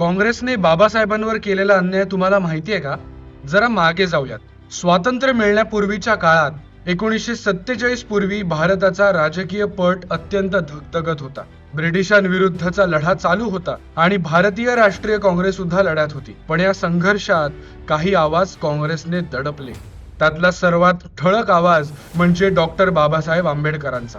काँग्रेसने बाबासाहेबांवर केलेला अन्याय तुम्हाला माहिती आहे का? जरा मागे जाऊयात. स्वातंत्र्य मिळण्यापूर्वीच्या काळात एकोणीसशे सत्तेचाळीस पूर्वी भारताचा राजकीय पट अत्यंत धगधगत होता. ब्रिटिशांविरुद्धचा लढा चालू होता आणि भारतीय राष्ट्रीय काँग्रेस सुद्धा लढ्यात होती. पण या संघर्षात काही आवाज काँग्रेसने दडपले. त्यातला सर्वात ठळक आवाज म्हणजे डॉक्टर बाबासाहेब आंबेडकरांचा.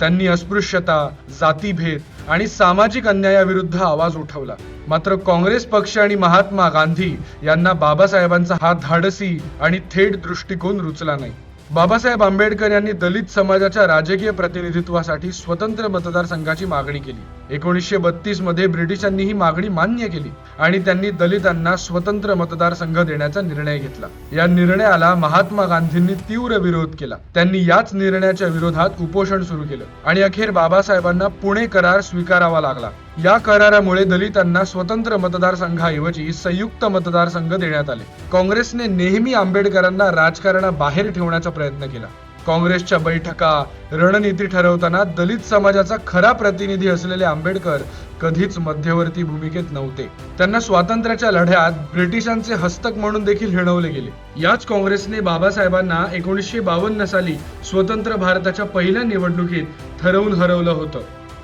त्यांनी अस्पृश्यता जातीभेद आणि सामाजिक अन्यायाविरुद्ध आवाज उठवला. मात्र काँग्रेस पक्ष आणि महात्मा गांधी यांना बाबासाहेबांचा हा धाडसी आणि थेट दृष्टिकोन रुचला नाही. बाबासाहेब आंबेडकर यांनी दलित समाजाच्या राजकीय प्रतिनिधित्वासाठी स्वतंत्र मतदारसंघाची मागणी केली. एकोणीसशे बत्तीसमध्ये ब्रिटिशांनी ही मागणी मान्य केली आणि त्यांनी दलितांना स्वतंत्र मतदारसंघ देण्याचा निर्णय घेतला. या निर्णयाला महात्मा गांधींनी तीव्र विरोध केला. त्यांनी याच निर्णयाच्या विरोधात उपोषण सुरू केलं आणि अखेर बाबासाहेबांना पुणे करार स्वीकारावा लागला. या करारामुळे दलितांना स्वतंत्र मतदारसंघाऐवजी संयुक्त मतदारसंघ देण्यात आले. काँग्रेसने नेहमी आंबेडकरांना राजकारणाबाहेर ठेवण्याचा प्रयत्न केला. काँग्रेसच्या बैठका रणनीती ठरवताना दलित समाजाचा खरा प्रतिनिधी असलेले आंबेडकर कधीच मध्यवर्ती भूमिकेत नव्हते. त्यांना स्वातंत्र्याच्या लढ्यात ब्रिटिशांचे हस्तक म्हणून देखील हिणवले गेले. याच काँग्रेसने बाबासाहेबांना एकोणीसशे बावन्न साली स्वतंत्र भारताच्या पहिल्या निवडणुकीत ठरवून हरवलं होतं.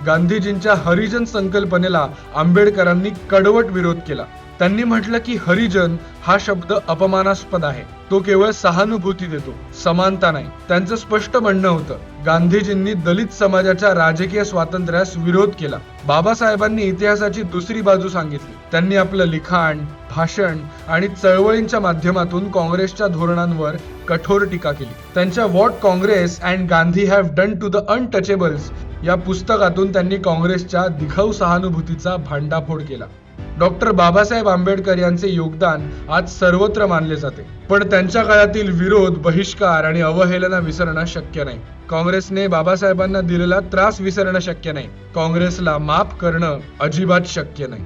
गांधीजींच्या हरिजन संकल्पनेला आंबेडकरांनी कडवट विरोध केला. त्यांनी म्हटलं की हरिजन हा शब्द अपमानास्पद आहे. तो केवळ सहानुभूती देतो समानता नाही. त्यांचं स्पष्ट म्हणणं होतं गांधीजींनी दलित समाजाच्या राजकीय स्वातंत्र्यास विरोध केला. बाबासाहेबांनी इतिहासाची दुसरी बाजू सांगितली. त्यांनी आपलं लिखाण भाषण आणि चळवळींच्या माध्यमातून काँग्रेसच्या धोरणांवर कठोर टीका केली. त्यांच्या what Congress and Gandhi have done to the untouchables या पुस्तकातून त्यांनी काँग्रेसच्या दिखाऊ सहानुभूतीचा भांडाफोड केला. डॉक्टर बाबासाहेब आंबेडकर यांचे योगदान आज सर्वत्र मानले जाते. पण त्यांच्या काळातील विरोध बहिष्कार आणि अवहेलना विसरणं शक्य नाही. काँग्रेसने बाबासाहेबांना दिलेला त्रास विसरणं शक्य नाही. काँग्रेसला माफ करणं अजिबात शक्य नाही.